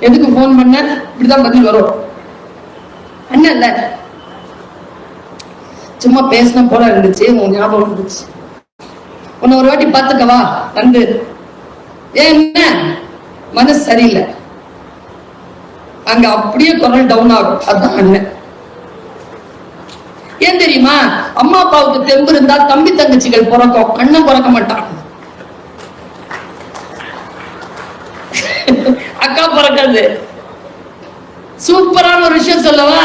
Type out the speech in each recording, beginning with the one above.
எதுக்கு ஃபோன் பண்ண? இப்படிதான் பதில் வரும். அண்ணன் இல்ல. சும்மா பேசின போல இருந்துச்சு. உன் ஞாபகம் இருந்துச்சு உன்னை ஒரு வாட்டி பார்த்துக்கவா? நண்டு. ஏன் என்ன? மனசு சரியில்லை. அங்க அப்படியே குரல் டவுன் ஆகும். அதான் அண்ணன். ஏன் தெரியுமா? அம்மா அப்பாவுக்கு தெம்பு இருந்தா தம்பி தங்கச்சிகள் பிறக்கும். அண்ணன் பிறக்க மாட்டான் அக்கா பிறக்கிறது சூப்பரான ஒரு விஷயம் சொல்லவா?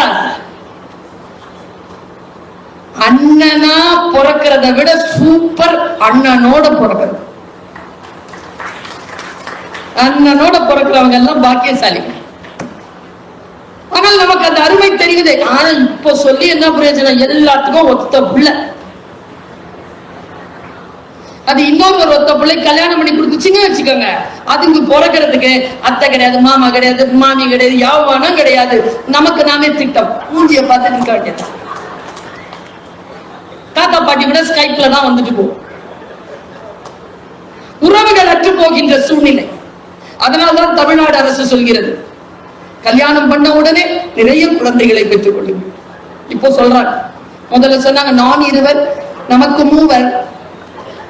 அண்ணனா பிறக்கிறத விட சூப்பர் அண்ணனோட பிறக்கிறது. அண்ணனோட பிறக்கிறவங்க எல்லாம் பாக்கியசாலி. ஆனால் நமக்கு அந்த அருமை தெரியுது. ஆனா இப்ப சொல்லி என்ன பிரயோஜனம்? எல்லாத்துக்கும் ஒத்த புள்ள. அது இன்னொரு ஒரு ஒத்த பிள்ளை கல்யாணம் பண்ணி கொடுத்துச்சுன்னு வச்சுக்கோங்க. அதுங்க பிறக்கிறதுக்கு அத்தை கிடையாது மாமா கிடையாது மாமி கிடையாது யாவானம் கிடையாது. நமக்கு நாமே திட்டம். மூஞ்சிய பார்த்து நிக்க வேண்டியது தாத்தா பாட்டி கூட ஸ்கைப்ல தான் வந்துட்டு போகும் உறவுகள் அற்று போகின்ற சூழ்நிலை. அதனால்தான் தமிழ்நாடு அரசு சொல்கிறது. கல்யாணம் பண்ண உடனே நிறைய குழந்தைகளை பெற்றுக் கொள்ளுங்கள். இப்போ சொல்றாங்க. முதல்ல சொன்னாங்க நான் இருவர் நமக்கு மூவர்.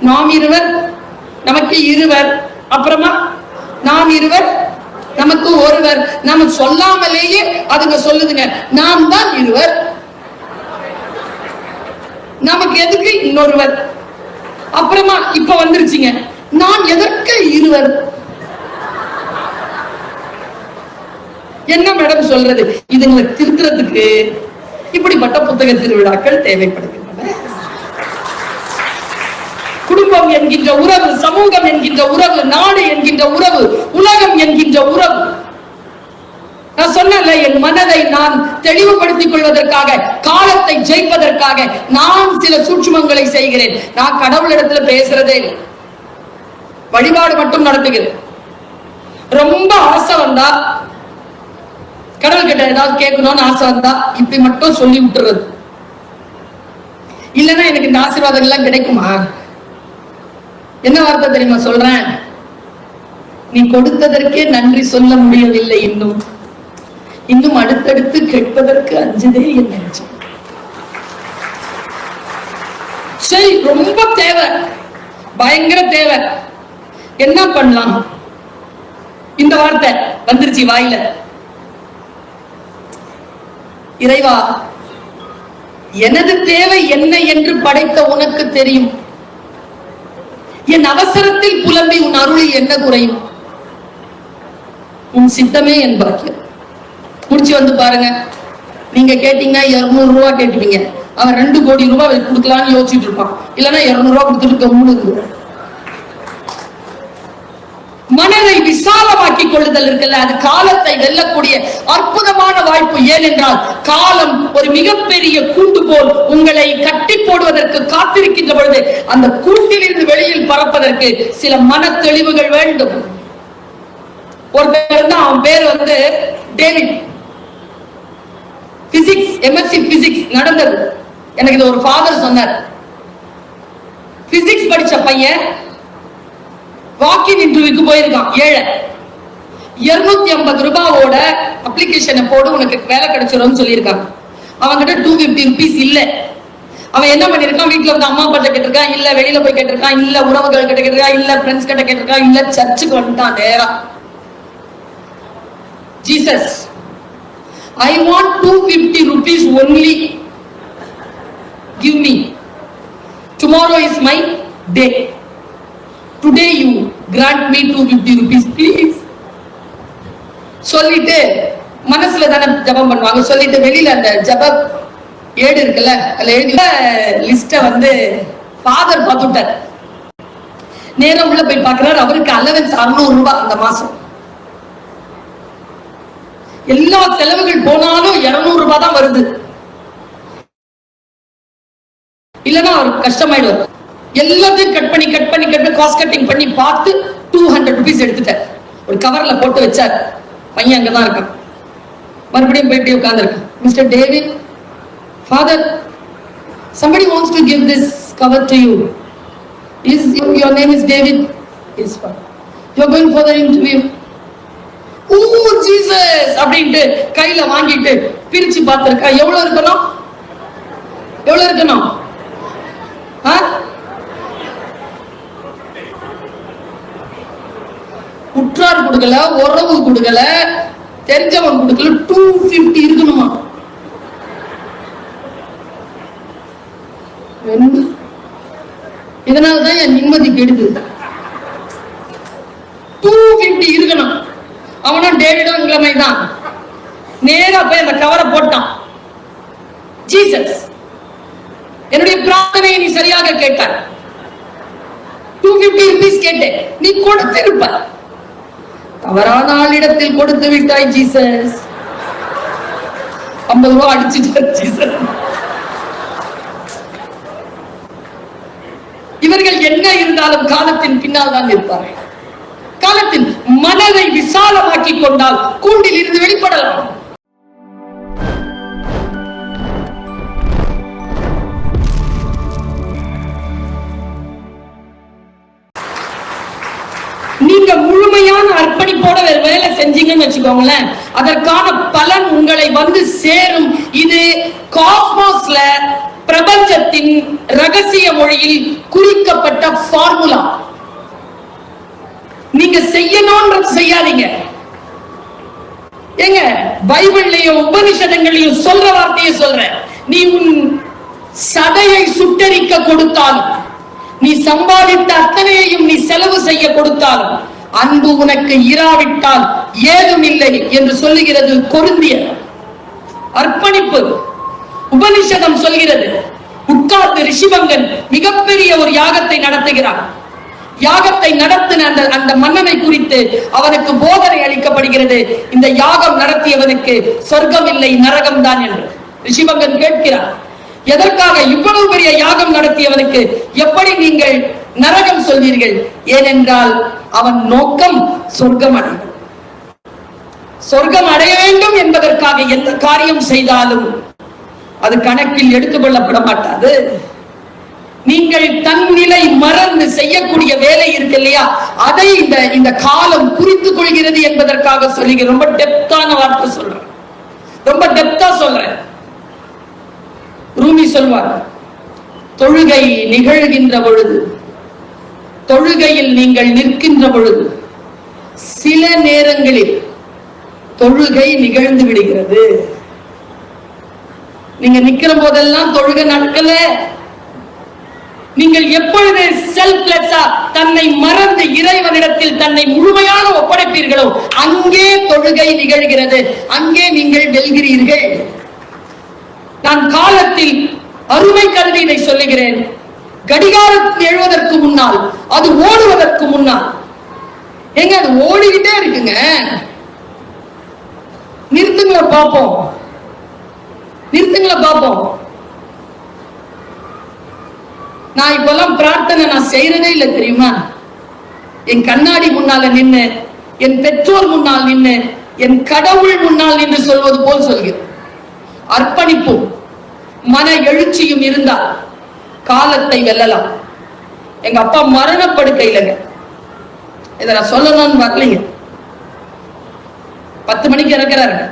நாம் இருவர் நமக்கு இருவர். அப்புறமா நாம் இருவர் நமக்கு ஒருவர். நம்ம சொல்லாமலேயே அதுங்க சொல்லுதுங்க. நாம் தான் இருவர். நமக்கு எதுக்கு இன்னொருவர்? அப்புறமா இப்ப வந்துருச்சுங்க. நான் எதற்கு இருவர்? என்ன மேடம் சொல்றது? இதுங்களை திருத்துறதுக்கு இப்படிப்பட்ட புத்தக திருவிழாக்கள் தேவைப்படுது குடும்பம் என்கின்ற உறவு சமூகம் என்கின்ற உறவு நாடு என்கின்ற உறவு உலகம் என்கின்ற உறவு. நான் சொன்னல என் மனதை நான் தெளிவுபடுத்திக் கொள்வதற்காக காலத்தை ஜெயிப்பதற்காக நான் சில சூட்சுமங்களை செய்கிறேன். நான் கடவுளிடத்துல பேசுறதே வழிபாடு மட்டும் நடத்துகிறேன் ரொம்ப ஆசை வந்தா கடவுள் கிட்ட ஏதாவது கேட்கணும்னு ஆசை வந்தா இப்படி மட்டும் சொல்லி விட்டுறது. இல்லைன்னா எனக்கு இந்த ஆசீர்வாதங்கள் எல்லாம் கிடைக்குமா? என்ன வார்த்தை தெரியுமா சொல்றேன்? நீ கொடுத்ததற்கே நன்றி சொல்ல முடியவில்லை இன்னும். இன்னும் அடுத்தடுத்து கேட்பதற்கு அஞ்சுதே என் நெஞ்சம். சரி ரொம்ப தேவை. பயங்கர தேவை. என்ன பண்ணலாம்? இந்த வார்த்தை வந்துருச்சு வாயில. இறைவா எனது தேவை என்ன என்று படைத்த உனக்கு தெரியும். என் அவசரத்தில் புலம்பி உன் அருளில் என்ன குறையும்? உன் சித்தமே என் பாக்கியம். முடிச்சு வந்து பாருங்க. நீங்க கேட்டீங்கன்னா இருநூறு ரூபாய் கேட்டுப்பீங்க அவன் ரெண்டு கோடி ரூபாய் கொடுக்கலாம்னு யோசிச்சுட்டு இருப்பான். இல்லைன்னா இருநூறு ரூபா கொடுத்துட்டு கம்முனு இருக்கு மனதை விசாலமாக்கி கொள்ளுதல் இருக்குல்ல? அது காலத்தை வெல்லக்கூடிய அற்புதமான வாய்ப்பு. ஏனென்றால் காலம் ஒரு மிகப்பெரிய கூண்டு போல் உங்களை கட்டி போடுவதற்கு காத்திருக்கின்ற பொழுது அந்த கூண்டிலிருந்து வெளியில் பறப்பதற்கு சில மன தெளிவுகள் வேண்டும். ஒருத்தர் தான் அவன் பேர் வந்து டேவிட். பிசிக்ஸ் எம்எஸ்சி பிசிக்ஸ் நடந்தது. எனக்கு இது ஒரு ஃபாதர் சொன்னார். பிசிக்ஸ் படிச்ச பையன் வாக்கின் இன்டர்வியூக்கு போயிருக்கான். ஏழை. இருநூத்தி ஐம்பது ரூபாவோட அப்ளிகேஷனை போடு உனக்கு வேலை கிடைச்சிரும்னு சொல்லியிருக்காங்க. அவன்கிட்ட டூ பிப்டி ருபீஸ் இல்ல. அவன் என்ன பண்ணிருக்கான் வீட்டுல வந்து அம்மா அப்பா கேட்டிருக்கான் இல்ல வெளியில போய் கேட்டிருக்கான் இல்ல உறவுகள் கிட்ட கேட்டிருக்கான் இல்ல ஃப்ரெண்ட்ஸ் கிட்ட கேட்டிருக்கான் இல்ல சர்ச்சுக்கு வந்துட்டான் நேரா. Jesus I want two fifty rupees only give me tomorrow is my day today you grant me two fifty rupees please சொல்லிட்டு மனசுல தானே ஜபம் பண்ணுவாங்க. சொல்லிட்டு வெளியில அந்த ஜப ஏடு இருக்குல்ல அதுல எழுதி லிஸ்ட வந்து ஃபாதர் பார்த்துட்டார். நேரம் உள்ள போய் பார்க்கிறாரு. அவருக்கு அலவன்ஸ் அறுநூறு ரூபாய் அந்த மாசம். எல்லா செலவுகள் போனாலும் இருநூறு ரூபாய் தான் வருது. இல்லைன்னா அவருக்கு கஷ்டமாயிடுவார். எல்லாத்தையும் கட் பண்ணி கட் பண்ணி கட் பண்ணி காஸ்ட் கட்டிங் பண்ணி பார்த்து டூ ஹண்ட்ரட் ருபீஸ் எடுத்துட்டார் ஒரு கவர்ல போட்டு வச்சார். பையன் அங்கதான் இருக்கான். மறுபடியும் போயிட்டு உட்காந்துருக்கான் mister David father somebody wants to give this cover to you. Is your name is david? Yes father. You're going for the interview oh அப்படின்ட்டு கையில வாங்கிட்டு பிரிச்சு பார்த்திருக்கா எவ்வளவு இருக்கணும்? எவ்வளவு இருக்கணும்? உற்றார் கொடுக்கல உறவு கொடுக்கல தெரிஞ்சவன் கொடுக்கல டூ பிப்டி இருக்கணுமா? இதனாலதான் என் நிம்மதி கெடுது. டூ பிப்டி இருக்கணும். அவனும் டேவிடும் இளமை தான் நேரா போய் அந்த கவரை போட்டான். ஜீசஸ் என்னுடைய பிரார்த்தனையை நீ சரியாக கேட்டாய். டூ பிப்டி ருபீஸ் கேட்டேன். நீ கொடுத்திருப்ப. தவறான ஆளிடத்தில் கொடுத்து விட்டாய் ஜீசஸ் ஐம்பது ரூபா அடிச்சுட்டு ஜீசஸ் இவர்கள் என்ன இருந்தாலும் காலத்தின் பின்னால் தான் இருப்பார்கள் காலத்தில் மனதை விசாலமாக்கி கொண்டால் கூண்டில் இருந்து வெளிப்படலாம். வச்சுக்கோங்களேன் அதற்கான பலன் உங்களை வந்து சேரும். இது காஸ்மாஸ்ல பிரபஞ்சத்தின் ரகசிய மொழியில் குறிக்கப்பட்ட ஃபார்முலா நீங்க செய்யணும்ன்றது செய்யாதீங்க. ஏங்க பைபிள்லையும் உபனிஷதங்களையும் சொல்ற வார்த்தையை சொல்றேன். நீ உன் சதையை சுட்டரிக்க கொடுத்தாலும் நீ சம்பாதித்த அத்தனையையும் நீ செலவு செய்ய கொடுத்தாலும் அன்பு உனக்கு இராவிட்டால் ஏதும் இல்லை என்று சொல்லுகிறது கொருந்திய அர்ப்பணிப்பு உபனிஷதம் சொல்கிறது உட்கார்ந்து ரிஷிபங்கன் மிகப்பெரிய ஒரு யாகத்தை நடத்துகிறான் யாகத்தை நடத்தின அந்த அந்த மன்னனை குறித்து அவனுக்கு போதனை அளிக்கப்படுகிறது. இந்த யாகம் நடத்தியவனுக்கு சொர்க்கம் இல்லை நரகம் தான் என்று ரிஷிபங்கன் கேட்கிறான் எதற்காக இவ்வளவு யாகம் நடத்தியவனுக்கு எப்படி நீங்கள் நரகம் சொல்வீர்கள்? ஏனென்றால் அவன் நோக்கம் சொர்க்கம் அடையும் சொர்க்கம் அடைய வேண்டும் என்பதற்காக எந்த காரியம் செய்தாலும் அது கணக்கில் எடுத்துக்கொள்ளப்பட மாட்டாது நீங்கள் தன்னிலை மறந்து செய்யக்கூடிய வேலை இருக்கு இல்லையா? அதை இந்த இந்த காலம் குறித்துக் கொள்கிறது என்பதற்காக சொல்லுகிறேன். ரொம்ப டெப்தான வார்த்தை சொல்றேன். ரொம்ப டெப்தா சொல்றேன். ரூமி சொல்வார் தொழுகை நிகழ்கின்ற பொழுது தொழுகையில் நீங்கள் நிற்கின்ற பொழுது சில நேரங்களில் தொழுகை நிகழ்ந்து விடுகிறது. நீங்க நிக்கிற போதெல்லாம் தொழுகை நடக்கல. நீங்கள் எப்பொழுது செல்ஃப்லெஸ்ஸா தன்னை மறந்து இறைவனிடத்தில் தன்னை முழுமையாக ஒப்படைப்பீர்களோ அங்கே தொழுகை நிகழ்கிறது. அங்கே நீங்கள் வெல்கிறீர்கள். நான் காலத்தில் அருமை கருதி சொல்லுகிறேன். கடிகாரத்தில் எழுவதற்கு முன்னால் அது ஓடுவதற்கு முன்னால். எங்க அது ஓடிக்கிட்டே இருக்குங்க. நிறுத்துங்கள பார்ப்போம். நிறுத்துங்கள பார்ப்போம். நான் இப்பெல்லாம் பிரார்த்தனை நான் செய்யறதே இல்லை தெரியுமா? என் கண்ணாடி முன்னால நின்று என் பெற்றோர் முன்னால் நின்று என் கடவுள் முன்னால் நின்று சொல்வது போல் சொல்கிறேன். அர்ப்பணிப்பும். மன எழுச்சியும் இருந்தால் காலத்தை வெல்லலாம். எங்க அப்பா மரணப்படுக்கையிலங்க. இதை நான் சொல்லணும்னு வரலைங்க. பத்து மணிக்கு இறக்குறாருங்க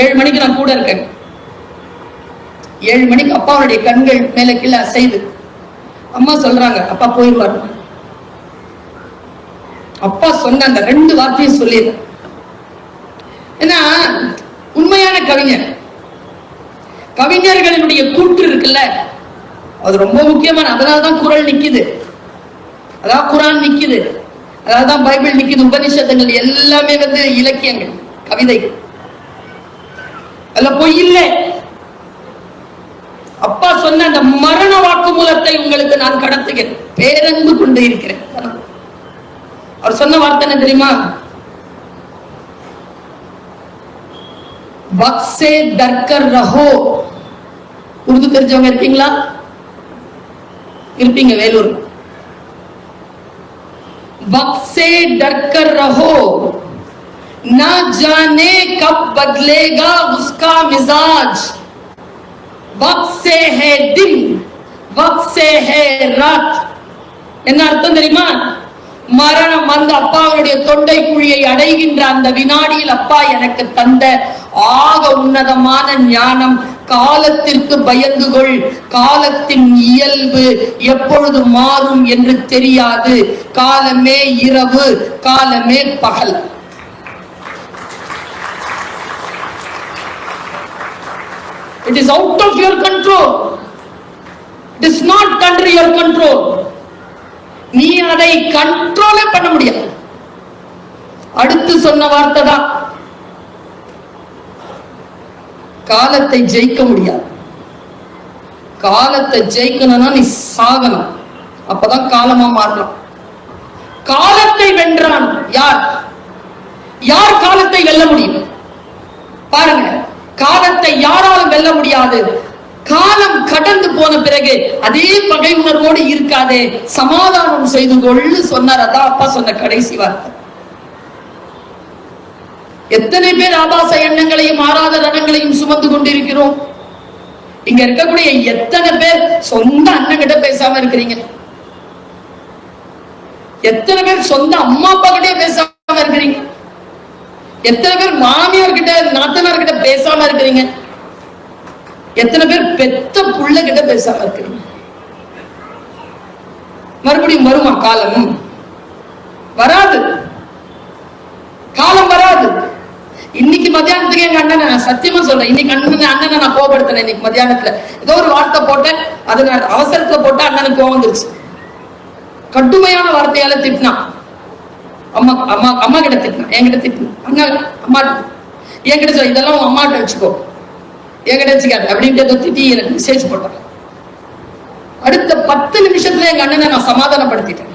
ஏழு மணிக்கு நான் கூட இருக்கேன் ஏழு மணிக்கு அப்பாவுடைய கண்கள் மேல கீழே அசைது அம்மா சொல்றாங்க அப்பா போயிடுவார் அப்பா சொன்ன அந்த ரெண்டு வார்த்தையும் சொல்லிடு ஏன்னா உண்மையான கவிஞர் கவிஞர்களினுடைய கூற்று இருக்குல்ல? அது ரொம்ப முக்கியமான அதனாலதான் குரல் நிக்குது. அதான் குரான் நிக்குது. அதான் பைபிள் நிக்குது உபனிஷத்துங்கள் எல்லாமே வந்து இலக்கியங்கள் கவிதைகள் அதுல பொய் இல்லை. அப்பா சொன்ன அந்த மரண வாக்குமூலத்தை உங்களுக்கு நான் கடத்துகிறேன். பேரன்பு கொண்டு இருக்கிறேன். அவர் சொன்ன வார்த்தை என்ன தெரியுமா? வக்ஸே தர்கர் ரஹோ உருது தெரிஞ்சவங்க இருக்கீங்களா இருப்பீங்க வேலூர் वक्त डरकर रहो न जाने कब बदलेगा उसका मिजाज वक्त से है दिन वक्त से है रात என்ன அர்த்தம் தெரியுமா மரணம் வந்து அப்பாவுடைய தொண்டை குழியை அடைகின்ற அந்த வினாடியில் அப்பா எனக்கு தந்த ஆக உன்னதமான ஞானம் காலத்திற்கு பயந்து கொள் காலத்தின் இயல்பு எப்பொழுது மாறும் என்று தெரியாது. காலமே இரவு காலமே பகல். It is out of your control. It is not under your control. நீ அதை கண்ட்ரோலே பண்ண முடியாது. அடுத்து சொன்ன வார்த்தை தான். காலத்தை ஜெயிக்க முடியாது. காலத்தை ஜெயிக்கணும்னா நீ சாகணும். அப்பதான் காலமா மாறலாம். காலத்தை வென்றான் யார்? யார் காலத்தை வெல்ல முடியும்? பாருங்க காலத்தை யாராலும் வெல்ல முடியாது. காலம் கடந்து போன பிறகு அதே பகை உணர்வோடு இருக்காதே. சமாதானம் செய்து கொள்ளு சொன்னார். அதான் அப்பா சொன்ன கடைசி வார்த்தை. எத்தனை பேர் ஆபாச எண்ணங்களையும் ஆறாத ரணங்களையும் சுமந்து கொண்டிருக்கிறோம்? இங்க இருக்கக்கூடிய எத்தனை பேர் சொந்த அண்ணன் கிட்ட பேசாம இருக்கிறீங்க? எத்தனை பேர் சொந்த அம்மா அப்பா கிட்டே பேசாம இருக்கிறீங்க? எத்தனை பேர் மாமியார் கிட்ட நாத்தனார் கிட்ட பேசாம இருக்கிறீங்க? எத்தனை பேர் பெத்த புள்ள கிட்ட பேசாம இருக்கிறீங்க? மறுபடியும் வருமா காலம்? வராது. காலம் வராது. இன்னைக்கு மத்தியானத்துக்கு எங்க அண்ணனை நான் சத்தியமா சொல்றேன். இன்னைக்கு அண்ணன் அண்ணனை நான் கோபப்படுத்தினேன் இன்னைக்கு மத்தியானத்துல. ஏதோ ஒரு வார்த்தை போட்டேன். அது நான் அவசரத்துல போட்டா அண்ணனுக்கு கோவம் வந்துருச்சு. கடுமையான வார்த்தையால திட்டினான். அம்மா அம்மா அம்மா கிட்ட திட்டினான். என்கிட்ட திட்டினான். அண்ணா அம்மா என்கிட்ட சொல்ல இதெல்லாம் உங்க அம்மாட்ட வச்சுக்கோ. என்கிட்ட வச்சுக்காது. அப்படின்ட்டு ஏதோ திட்டி எனக்கு மெசேஜ் போட்டான். அடுத்த பத்து நிமிஷத்துல எங்க அண்ணனை நான் சமாதானப்படுத்திட்டேன்.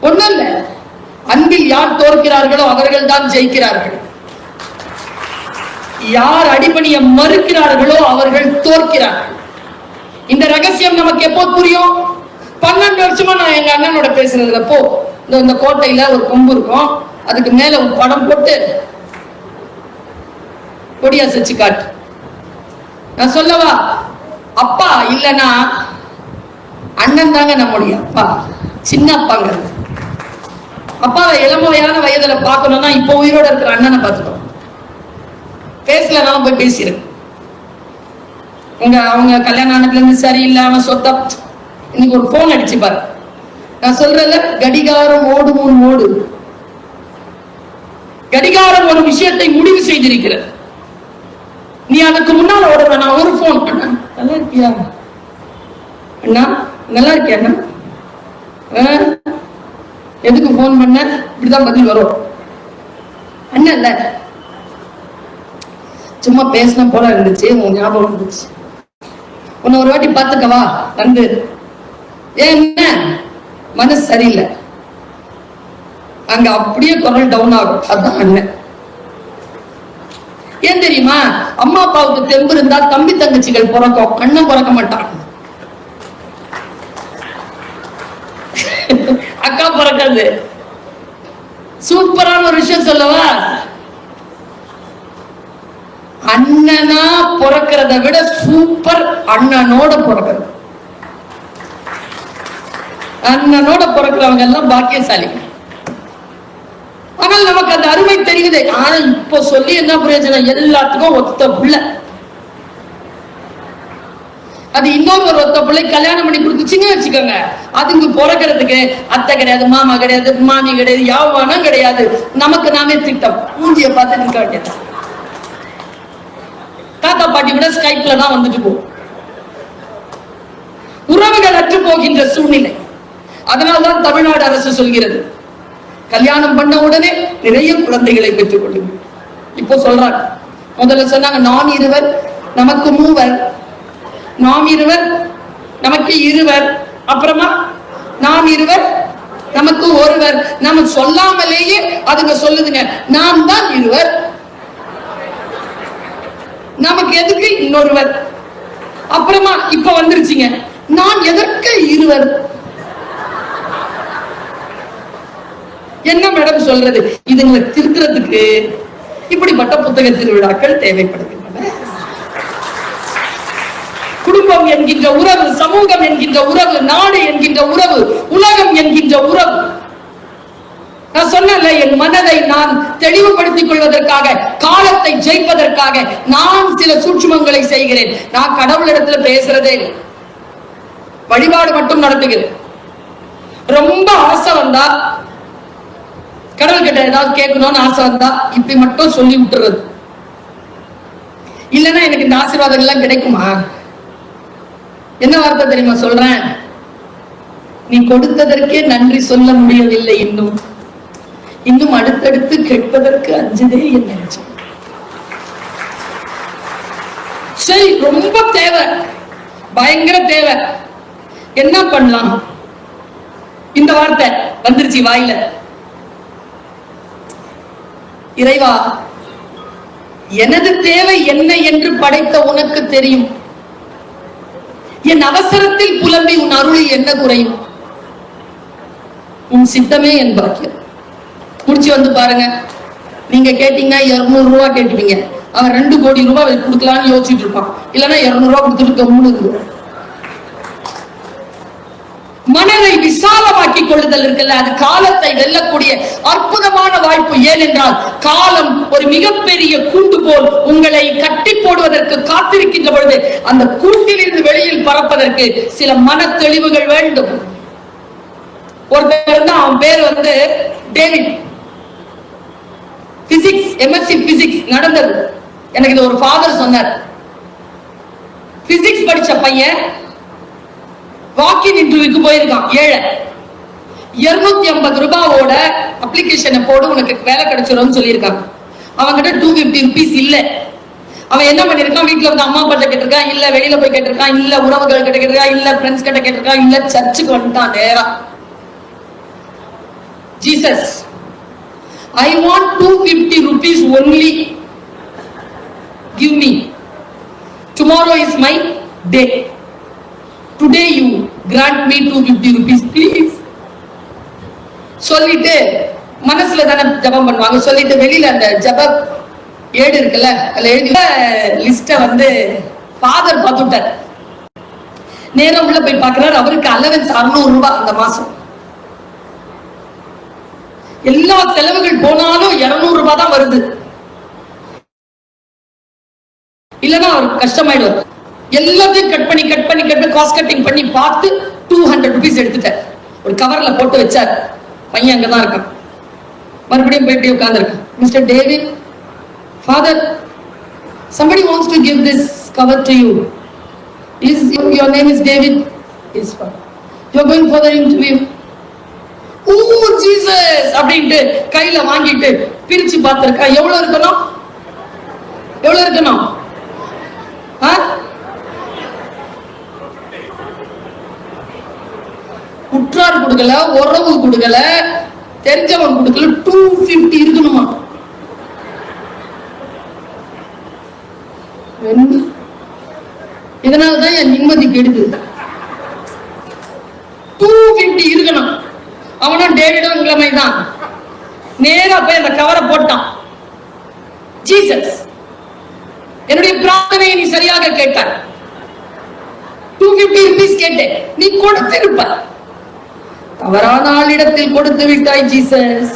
ஒண்ணும் இல்ல. அன்பில் யார் தோற்கிறார்களோ அவர்கள் தான் ஜெயிக்கிறார்கள். யார் அடிபணிய மறுக்கிறார்களோ அவர்கள் தோற்கிறார்கள். இந்த ரகசியம் நமக்கு எப்போ புரியும்? பன்னெண்டு வருஷமா நான் எங்க அண்ணனோட பேசுறதுல போ. இந்த இந்த கோட்டையில ஒரு கொம்பு இருக்கும். அதுக்கு மேல ஒரு படம் போட்டு கொடியா செச்சு காட்டு. நான் சொல்லவா? அப்பா இல்லைன்னா அண்ணன் தாங்க நம்முடைய அப்பா. சின்ன அப்பாங்கிறது அப்பாவை இளமையான வயதுல பார்க்கணும்னா இப்போ உயிரோட இருக்கிற அண்ணனை பார்த்துக்கணும். பேசலனாலும் போய் பேசியிருக்கு உங்க அவங்க கல்யாண ஆனதுல இருந்து சரியில்லாம சொத்த இன்னைக்கு ஒரு போன் அடிச்சு பாரு. நான் சொல்றேன்ல கடிகாரம் ஓடும் உன் ஓடு. கடிகாரம் ஒரு விஷயத்தை முடிவு செய்திருக்கிறது. நீ அதுக்கு முன்னால ஓட வேணாம் ஒரு போன் அண்ணா நல்லா இருக்கியா? அண்ணா நல்லா இருக்கியா அண்ணா? ஆ? எதுக்கு போன் பண்ண? இப்படிதான் பதில் வரும். அண்ணா இல்ல. சும்மா பேசின போல இருந்துச்சு. உன் ஞாபகம் இருந்துச்சு உன்னை ஒரு வாட்டி பார்த்துக்கவா? நண்டு. என்ன? மனசு சரியில்லை. அங்க அப்படியே குரல் டவுன் ஆகும். அதான் அண்ணன். ஏன் தெரியுமா? அம்மா அப்பாவுக்கு தெம்பு இருந்தா தம்பி தங்கச்சிகள் பிறக்கும். அண்ணன் பிறக்க மாட்டான் அக்கா பிறக்காது சூப்பரான ஒரு விஷயம் சொல்லவா? அண்ணனா பிறக்கிறத விட சூப்பர் அண்ணனோட பிறக்கிறது. அண்ணனோட பிறக்கிறவங்க எல்லாம் பாக்கியசாலி. ஆனால் நமக்கு அந்த அருமை தெரியுது. ஆனா இப்போ சொல்லி என்ன பிரயோஜனம்? எல்லாத்துக்கும் ஒத்த பிள்ளை. அது இன்னொரு ஒரு ஒத்த பிள்ளை கல்யாணம் பண்ணி கொடுத்துச்சுன்னு வச்சுக்கோங்க. அதுங்க பிறக்கிறதுக்கு அத்தை கிடையாது மாமா கிடையாது மாமி கிடையாது யாவானம் கிடையாது. நமக்கு நாமே திட்டம். மூஞ்சிய பார்த்து நிற்க வேண்டியது. தாத்தா பாட்டி கூட ஸ்கைப்ல தான் வந்துட்டு போகும் உறவுகள் அற்று போகின்ற சூழ்நிலை. அதனால்தான் தமிழ்நாடு அரசு சொல்கிறது. கல்யாணம் பண்ண உடனே நிறைய குழந்தைகளை பெற்றுக் கொள்ளுங்கள். இப்போ சொல்றாங்க. முதல்ல சொன்னாங்க நான் இருவர் நமக்கு மூவர். நாம் இருவர் நமக்கு இருவர். அப்புறமா நாம் இருவர் நமக்கு ஒருவர். நம்ம சொல்லாமலேயே அதுங்க சொல்லுதுங்க. நாம் தான் இருவர். நமக்கு எதுக்கு இன்னொருவர்? அப்புறமா இப்ப வந்துருச்சுங்க. நான் எதற்கு இருவர்? என்ன மேடம் சொல்றது? இதுங்களை திருத்துறதுக்கு இப்படிப்பட்ட புத்தக திருவிழாக்கள் தேவைப்படுது. குடும்பம் என்கின்ற உறவு சமூகம் என்கின்ற உறவு நாடு என்கின்ற உறவு உலகம் என்கின்ற உறவு. நான் சொன்னல என் மனதை நான் தெளிவுபடுத்திக் கொள்வதற்காக காலத்தை ஜெயிப்பதற்காக நான் சில சூட்சுமங்களை செய்கிறேன். நான் கடவுளிடத்துல பேசுறதே வழிபாடு மட்டும் நடத்துகிறேன். ரொம்ப ஆசை வந்தா கடவுள் கிட்ட ஏதாவது கேட்கணும்னு ஆசை வந்தா இப்படி மட்டும் சொல்லி விட்டுறது. இல்லைன்னா எனக்கு இந்த ஆசீர்வாதம் எல்லாம் கிடைக்குமா? என்ன வார்த்தை தெரியுமா சொல்றேன்? நீ கொடுத்ததற்கே நன்றி சொல்ல முடியவில்லை இன்னும். இன்னும் அடுத்தடுத்து கேட்பதற்கு அஞ்சுதே என் நினைச்சேன் சரி ரொம்ப தேவை. பயங்கர தேவை. என்ன பண்ணலாம்? இந்த வார்த்தை வந்துருச்சு வாயில. இறைவா எனது தேவை என்ன என்று படைத்த உனக்கு தெரியும். என் அவசரத்தில் புலம்பி உன் அருளில் என்ன குறையும்? உன் சித்தமே என் பாக்கியம். முடிச்சு வந்து பாருங்க. நீங்க கேட்டீங்கன்னா இருநூறு ரூபா கேட்டுவீங்க அவன் ரெண்டு கோடி ரூபாய் கொடுக்கலாம்னு யோசிச்சுட்டு இருப்பான். இல்லைன்னா இருநூறு ரூபா கொடுத்துட்டு கம்முன்னு மனதை விசாலமாக்கி கொள்ளுதல் இருக்குல்ல? அது காலத்தை வெல்லக்கூடிய அற்புதமான வாய்ப்பு. ஏனென்றால் காலம் ஒரு மிகப்பெரிய கூண்டு போல் உங்களை கட்டி போடுவதற்கு காத்திருக்கின்ற பொழுது அந்த கூண்டிலிருந்து வெளியில் பறப்பதற்கு சில மன தெளிவுகள் வேண்டும். ஒருத்தர் வந்து அவன் பேர் வந்து டேவிட். பிசிக்ஸ் எம்எஸ்சி பிசிக்ஸ் நடந்தது. எனக்கு இது ஒரு ஃபாதர் சொன்னார். பிசிக்ஸ் படிச்ச பையன் வாக்கின் இன்டர்வியூக்கு போயிருக்கான். ஏழை. இருநூத்தி ஐம்பது ரூபாவோட அப்ளிகேஷனை போடு உனக்கு வேலை கிடைச்சிரும்னு சொல்லியிருக்காங்க. அவன்கிட்ட டூ பிப்டி ருபீஸ் இல்ல. அவன் என்ன பண்ணிருக்கான்? வீட்டுல வந்து அம்மா அப்பா கேட்டிருக்கான் இல்ல வெளியில போய் கேட்டிருக்கான் இல்ல உறவுகள் கிட்ட கேட்டிருக்கான் இல்ல ஃப்ரெண்ட்ஸ் கிட்ட கேட்டிருக்கான் இல்ல சர்ச்சுக்கு வந்துட்டான் நேரா. Jesus I want two fifty rupees only give me tomorrow is my day today you grant me two fifty rupees please சொல்லிட்டு மனசுல தானே ஜெபம் பண்ணுவாங்க. சொல்லிட்டு வெளியில அந்த ஜப ஏடு இருக்குல்ல அதுல எழுதி லிஸ்ட வந்து ஃபாதர் பார்த்துட்டார். நேரம் உள்ள போய் பார்க்கிறார். அவருக்கு அலவன்ஸ் அறுநூறு ரூபாய் அந்த மாசம். எல்லா செலவுகள் போனாலும் இருநூறு ரூபாய் தான் வருது. இல்லைன்னா அவருக்கு கஷ்டமாயிடுவார் எல்லாத்தையும் கட் பண்ணி கட் பண்ணி கட் பண்ணி காஸ்ட் கட்டிங் பண்ணி பார்த்து டூ ஹண்ட்ரட் ருபீஸ் எடுத்துட்டார் ஒரு கவர்ல போட்டு வச்சார். பையன் அங்கதான் இருக்கான். மறுபடியும் போயிட்டு உட்காந்துருக்கான் mister David father somebody wants to give this cover to you. Is your name is david? Yes father. You are going for the interview oh Jesus அப்படின்ட்டு கையில வாங்கிட்டு பிரிச்சு பார்த்திருக்கா எவ்வளவு இருக்கணும்? எவ்வளவு இருக்கணும்? உற்றார் கொடுக்கல உறவு கொடுக்கல தெரிஞ்சவன் கொடுக்கல டூ பிப்டி இருக்கணுமா? இதனாலதான் என் நிம்மதி கெடுது. டூ பிப்டி இருக்கணும். அவனும் டேவிடும் இளமை தான் நேரா போய் அந்த கவரை போட்டான். ஜீசஸ் என்னுடைய பிரார்த்தனையை நீ சரியாக கேட்டாய். டூ பிப்டி ருபீஸ் கேட்டேன். நீ கொடுத்திருப்ப. தவறான ஆளிடத்தில் கொடுத்து விட்டாய் ஜீசஸ்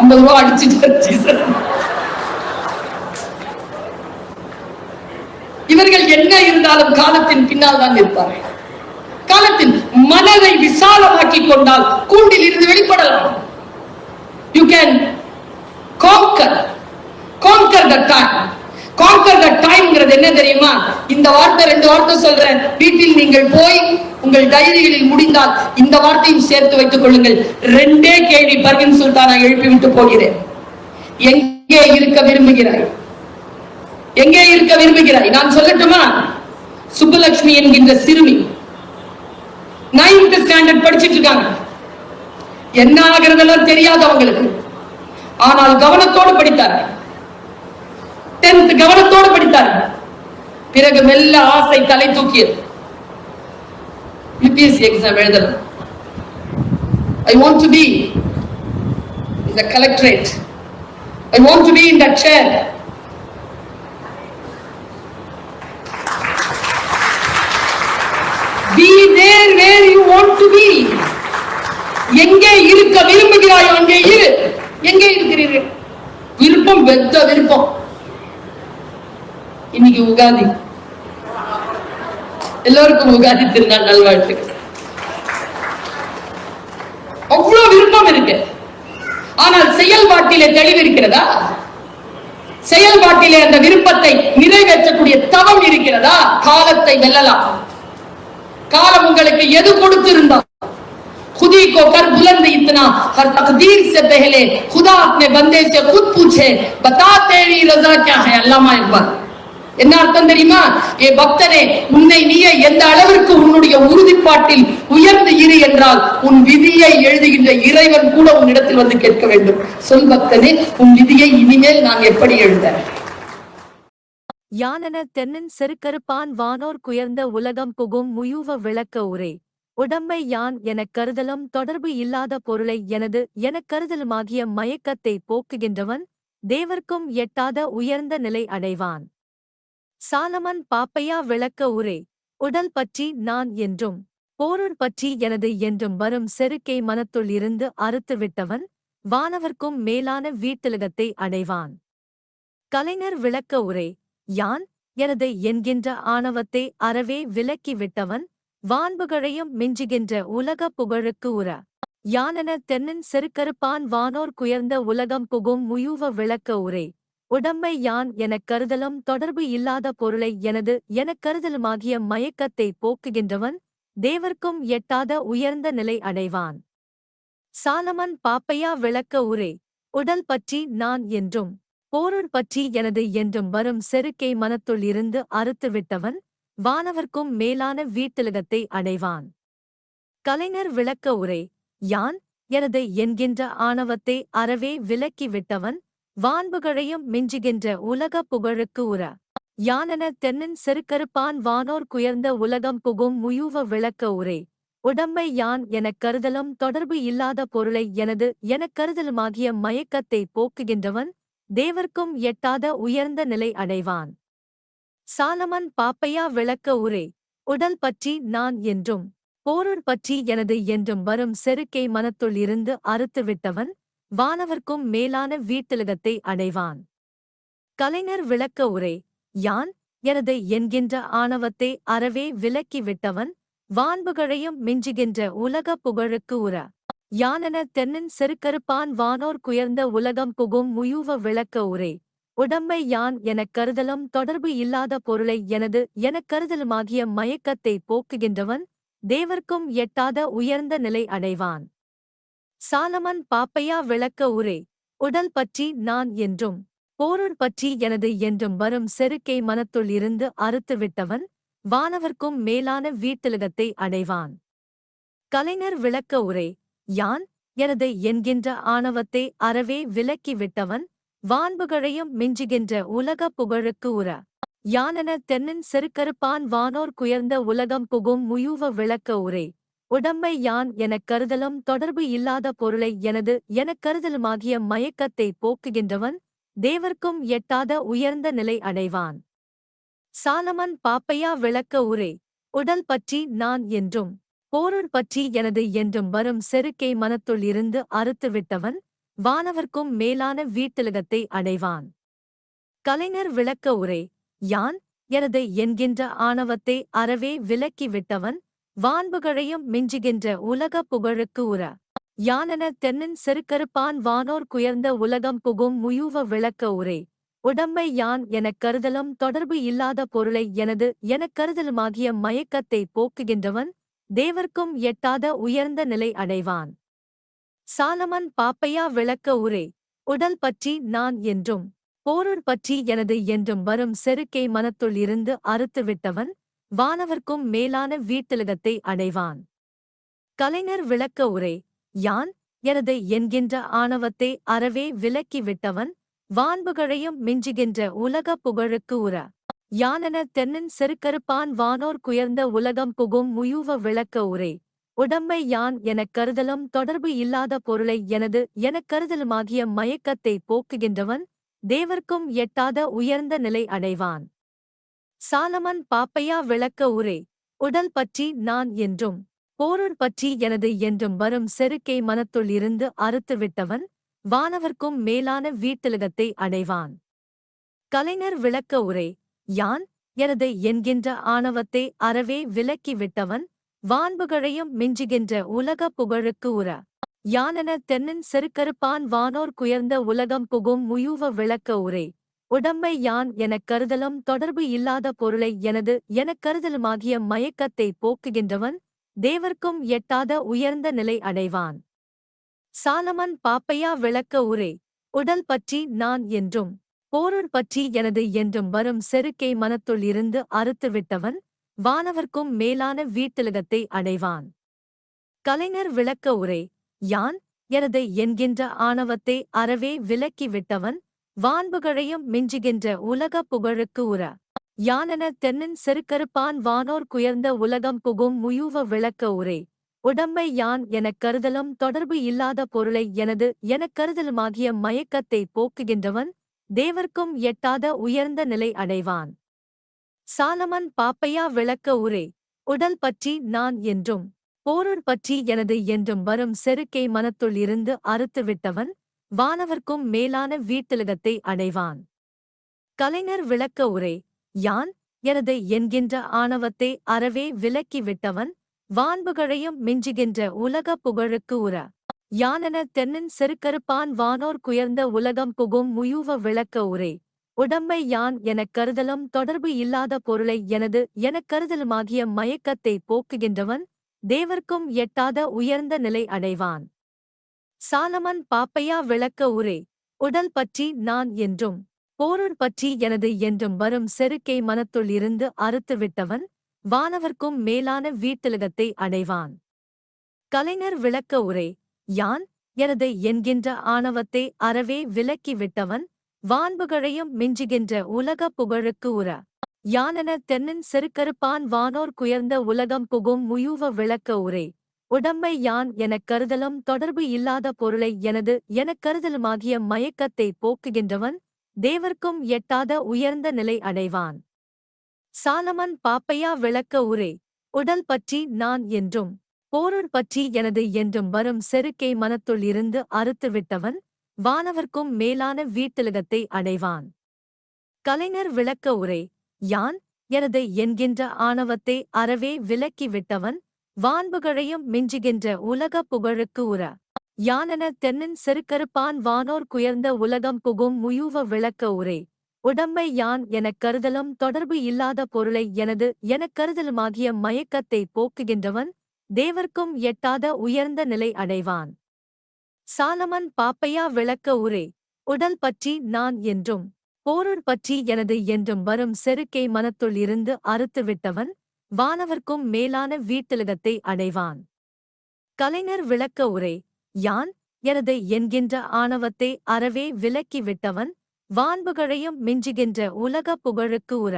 ஐம்பது ரூபா அடிச்சுட்டார் ஜீசஸ் இவர்கள் என்ன இருந்தாலும் காலத்தின் பின்னால் தான் நிற்பார்கள் காலத்தின் மனதை விசாலமாக்கி கொண்டால் கூண்டில் இருந்து வெளிப்படலாம். You can conquer conquer the time conquer the டைம்ங்கிறது என்ன தெரியுமா? இந்த வார்த்தை ரெண்டு வார்த்தை சொல்றேன். வீட்டில் நீங்கள் போய் உங்கள் டைரிகளில் முடிந்தால் இந்த வார்த்தையும் சேர்த்து வைத்துக் கொள்ளுங்கள். ரெண்டே கேள்வி பர்வின் சுல்தானா எழுப்பி விட்டு போகிறேன். எங்கே இருக்க விரும்புகிறாய்? எங்கே இருக்க விரும்புகிறாய்? நான் சொல்லட்டுமா? சுப்புலட்சுமி என்கின்ற சிறுமி. நைன்த் ஸ்டாண்டர்ட் படிச்சிட்டு இருக்காங்க. என்ன ஆகிறதெல்லாம் தெரியாது அவங்களுக்கு. ஆனால் கவனத்தோடு படித்தார். டென்த் கவனத்தோடு படித்தார். பிறகு மெல்ல ஆசை தலை தூக்கியது. யூபிஎஸ்சி எக்ஸாம் எழுதணும். ஐ வாண்ட் டு பி இந்த collectorate I want to be in the chair be there where you want to be எங்கே இருக்க விரும்புகிறாயோ அங்கே இரு. எங்கே இருக்கிறீர்கள்? விருப்பம் பெத்த விருப்பம். இன்னைக்கு உகாதி. எல்லோருக்கும் உகாதி திருநாள் நல்வாழ்த்துக்கள் அவ்வளவு விருப்பம் இருக்கு ஆனால் செயல்பாட்டிலே தெளிவு இருக்கிறதா செயல்பாட்டிலே அந்த விருப்பத்தை நிறைவேற்றக்கூடிய தவம் இருக்கிறதா காலத்தை வெல்லலாம் காலம் உங்களுக்கு எது கொடுத்திருந்தா खुदी को कर बुलंद इतना हर तकदीर से पहले खुदा अपने बंदे से खुद पूछे बता तेरी रजा क्या है अल्लामा इकबाल என்ன அர்த்தம் தெரியுமா? ஏ பக்தனே உன்னை நீயே எந்த அளவிற்கு உன்னுடைய உறுதிப்பாட்டில் உயர்ந்து இரு என்றால் உன் விதியை எழுதுகின்ற இறைவன் கூட உன்னிடத்தில் வந்து கேட்க வேண்டும். சொல் பக்தனே உன் விதியை இனிமேல் நான் எப்படி எழுத? யானன தென்னன் செருக்கருப்பான் வானோர் குயர்ந்த உலகம் புகும் முயூவ விளக்க உரை. உடம்பை யான் எனக் கருதலும் தொடர்பு இல்லாத பொருளை எனது எனக் கருதலுமாகிய மயக்கத்தை போக்குகின்றவன் தேவர்க்கும் எட்டாத உயர்ந்த நிலை அடைவான். சாலமன் பாப்பையா விளக்க உரை உடல் பற்றி நான் என்றும் போருள் பற்றி எனது என்றும் வரும் செருக்கை மனத்துள் இருந்து அறுத்துவிட்டவன் வானவர்க்கும் மேலான வீட்டிலகத்தை அடைவான். கலைஞர் விளக்க உரை யான் எனது என்கின்ற ஆணவத்தை அறவே விலக்கி விட்டவன் வான்புகழையும் மிஞ்சுகின்ற உலக புகழுக்கு உர. யானென தென்னன் செருக்கருப்பான் வானோர் குயர்ந்த உலகம் புகும் முயூவ விளக்க உரை உடம்பை யான் எனக் கருதலும் தொடர்பு இல்லாத பொருளை எனது எனக் கருதலுமாகிய மயக்கத்தை போக்குகின்றவன் தேவர்க்கும் எட்டாத உயர்ந்த நிலை அடைவான். சாலமன் பாப்பையா விளக்க உரை உடல் பற்றி நான் என்றும் போருள் பற்றி எனது என்றும் வரும் செருக்கை மனத்துள் இருந்து அறுத்துவிட்டவன் வானவர்க்கும் மேலான வீட்டிலகத்தை அடைவான். கலைஞர் விளக்க உரை யான் எனது என்கின்ற ஆணவத்தை அறவே விலக்கி விட்டவன் வான்புகழையும் மிஞ்சுகின்ற உலக புகழுக்கு உர. யானன தென்னன் செருக்கருப்பான் வானோர் குயர்ந்த உலகம் புகும் முயூவ விளக்க உரை. உடம்பை யான் எனக் கருதலும் தொடர்பு இல்லாத பொருளை எனது எனக் கருதலுமாகிய மயக்கத்தை போக்குகின்றவன் தேவர்க்கும் எட்டாத உயர்ந்த நிலை அடைவான். சாலமன் பாப்பையா விளக்க உரை. உடல் பற்றி நான் என்றும் போருள் பற்றி எனது என்றும் வரும் செருக்கை மனத்துள் இருந்து அறுத்துவிட்டவன் வானவர்க்கும் மேலான வீட்டிலகத்தை அடைவான். கலைஞர் விளக்க உரை யான் எனது என்கின்ற ஆணவத்தை அறவே விலக்கி விட்டவன் வான்புகழையும் மிஞ்சுகின்ற உலக புகழுக்கு உர. யானென தென்னன் செருக்கருப்பான் வானோர் குயர்ந்த உலகம் புகும் முயூவ விளக்க உரை. உடம்பை யான் எனக் கருதலும் தொடர்பு இல்லாத பொருளை எனது எனக் கருதலுமாகிய மயக்கத்தை போக்குகின்றவன் தேவர்க்கும் எட்டாத உயர்ந்த நிலை அடைவான். சாலமன் பாப்பையா விளக்க உரை உடல் பற்றி நான் என்றும் போருள் பற்றி எனது என்றும் வரும் செருக்கை மனத்துள் இருந்து அறுத்துவிட்டவன் வானவர்க்கும் மேலான வீட்டிலகத்தை அடைவான். கலைஞர் விளக்க உரை யான் எனது என்கின்ற ஆணவத்தை அறவே விலக்கி விட்டவன் வான்புகழையும் மிஞ்சுகின்ற உலக புகழுக்கு உர. யானென தென்னின் செருக்கருப்பான் வானோர் குயர்ந்த உலகம் புகும் முயூவ விளக்க உரை உடம்பை யான் எனக் கருதலும் தொடர்பு இல்லாத பொருளை எனது எனக் கருதலுமாகிய மயக்கத்தை போக்குகின்றவன் தேவர்க்கும் எட்டாத உயர்ந்த நிலை அடைவான். சாலமன் பாப்பையா விளக்க உரை உடல் பற்றி நான் என்றும் போருள் பற்றி எனது என்றும் வரும் செருக்கை மனத்துள் இருந்து அறுத்துவிட்டவன் வானவர்க்கும் மேலான வீட்டிலகத்தை அடைவான். கலைஞர் விளக்க உரை யான் எனது என்கின்ற ஆணவத்தை அறவே விலக்கி விட்டவன் வான்புகழையும் மிஞ்சுகின்ற உலக புகழுக்கு உர. யானன தென்னன் செருக்கருப்பான் வானோர் குயர்ந்த உலகம் புகும் முயூவ விளக்க உரை. உடம்பை யான் எனக் கருதலும் தொடர்பு இல்லாத பொருளை எனது எனக் கருதலுமாகிய மயக்கத்தை போக்குகின்றவன் தேவர்க்கும் எட்டாத உயர்ந்த நிலை அடைவான். சாலமன் பாப்பையா விளக்க உரை. உடல் பற்றி நான் என்றும் போருள் பற்றி எனது என்றும் வரும் செருக்கை மனத்துள் இருந்து அறுத்துவிட்டவன் வானவர்க்கும் மேலான வீட்டிலகத்தை அடைவான். கலைஞர் விளக்க உரை யான் எனது என்கின்ற ஆணவத்தை அறவே விலக்கி விட்டவன் வான்புகழையும் மிஞ்சுகின்ற உலக புகழுக்கு உர. யானென தென்னன் செருக்கருப்பான் வானோர் குயர்ந்த உலகம் புகும் உயூவ விளக்க உரை. உடம்பை யான் எனக் கருதலும் தொடர்பு இல்லாத பொருளை எனது எனக் கருதலுமாகிய மயக்கத்தை போக்குகின்றவன் தேவர்க்கும் எட்டாத உயர்ந்த நிலை அடைவான். சாலமன் பாப்பையா விளக்க உரை உடல் பற்றி நான் என்றும் போருள் பற்றி எனது என்றும் வரும் செருக்கை மனத்துள் இருந்து அறுத்துவிட்டவன் வானவர்க்கும் மேலான வீட்டிலகத்தை அடைவான். கலைஞர் விளக்க உரை யான் எனது என்கின்ற ஆணவத்தை அறவே விலக்கி விட்டவன் வான்புகழையும் மிஞ்சுகின்ற உலக புகழுக்கு உர. யானென தென்னின் செருக்கருப்பான் வானோர் குயர்ந்த உலகம் புகும் முயூவ விளக்க உரை உடம்பை யான் எனக் கருதலும் தொடர்பு இல்லாத பொருளை எனது எனக் கருதலுமாகிய மயக்கத்தை போக்குகின்றவன் தேவர்க்கும் எட்டாத உயர்ந்த நிலை அடைவான். சாலமன் பாப்பையா விளக்க உரை உடல் பற்றி நான் என்றும் போருள் பற்றி எனது என்றும் வரும் செருக்கை மனத்துள் இருந்து அறுத்துவிட்டவன் வானவர்க்கும் மேலான வீட்டிலகத்தை அடைவான். கலைஞர் விளக்க உரை யான் எனது என்கின்ற ஆணவத்தை அறவே விலக்கி விட்டவன் வான்புகழையும் மிஞ்சுகின்ற உலக புகழுக்கு உர. யானன தென்னின் செருக்கருப்பான் வானோர் குயர்ந்த உலகம் புகும் முயூவ விளக்க உரை. உடம்பை யான் எனக் கருதலும் தொடர்பு இல்லாத பொருளை எனது எனக் கருதலுமாகிய மயக்கத்தை போக்குகின்றவன் தேவர்க்கும் எட்டாத உயர்ந்த நிலை அடைவான். சாலமன் பாப்பையா விளக்க உரை. உடல் பற்றி நான் என்றும் போருள் பற்றி எனது என்றும் வரும் செருக்கை மனத்துள் இருந்து அறுத்துவிட்டவன் வானவர்க்கும் மேலான வீட்டிலகத்தை அடைவான். கலைஞர் விளக்க உரை யான் எனது என்கின்ற ஆணவத்தை அறவே விலக்கி விட்டவன் வான்புகழையும் மிஞ்சுகின்ற உலக புகழுக்கு உர. யானென தென்னின் செருக்கருப்பான் வானோர் குயர்ந்த உலகம் புகும் முயூவ விளக்க உரை. உடம்பை யான் எனக் கருதலும் தொடர்பு இல்லாத பொருளை எனது எனக் கருதலுமாகிய மயக்கத்தை போக்குகின்றவன் தேவர்க்கும் எட்டாத உயர்ந்த நிலை அடைவான். சாலமன் பாப்பையா விளக்க உரை உடல் பற்றி நான் என்றும் போருள் பற்றி எனது என்றும் வரும் செருக்கை மனத்துள் இருந்து அறுத்துவிட்டவன் வானவர்க்கும் மேலான வீட்டிலகத்தை அடைவான். கலைஞர் விளக்க உரை யான் எனது என்கின்ற ஆணவத்தை அறவே விலக்கி விட்டவன் வான்புகழையும் மிஞ்சுகின்ற உலக புகழுக்கு உர. யானென தென்னின் செருக்கருப்பான் வானோர் குயர்ந்த உலகம் புகும் முயூவ விளக்க உரை உடம்பை யான் எனக் கருதலும் தொடர்பு இல்லாத பொருளை எனது எனக் கருதலுமாகிய மயக்கத்தை போக்குகின்றவன் தேவர்க்கும் எட்டாத உயர்ந்த நிலை அடைவான். சாலமன் பாப்பையா விளக்க உரை உடல் பற்றி நான் என்றும் போரூர் பற்றி எனது என்றும் வரும் செருக்கை மனத்துள் இருந்து அறுத்துவிட்டவன் வானவர்க்கும் மேலான வீட்டிலகத்தை அடைவான். கலைஞர் விளக்க உரை யான் எனது என்கின்ற ஆணவத்தை அறவே விலக்கி விட்டவன் வான்புகழையும் மிஞ்சுகின்ற உலக புகழுக்கு உர. யானன தென்னின் செருக்கருப்பான் வானோர் குயர்ந்த உலகம் புகும் முயூவ விளக்க உரை. உடம்பை யான் எனக் கருதலும் தொடர்பு இல்லாத பொருளை எனது எனக் கருதலுமாகிய மயக்கத்தை போக்குகின்றவன் தேவர்க்கும் எட்டாத உயர்ந்த நிலை அடைவான். சாலமன் பாப்பையா விளக்க உரை. உடல் பற்றி நான் என்றும் போருள் பற்றி எனது என்றும் வரும் செருக்கை மனத்துள் இருந்து அறுத்துவிட்டவன் வானவர்க்கும் மேலான வீட்டிலகத்தை அடைவான். கலைஞர் விளக்க உரை யான் எனது என்கின்ற ஆணவத்தை அறவே விலக்கி விட்டவன் வான்புகழையும் மிஞ்சுகின்ற உலக புகழுக்கு உர.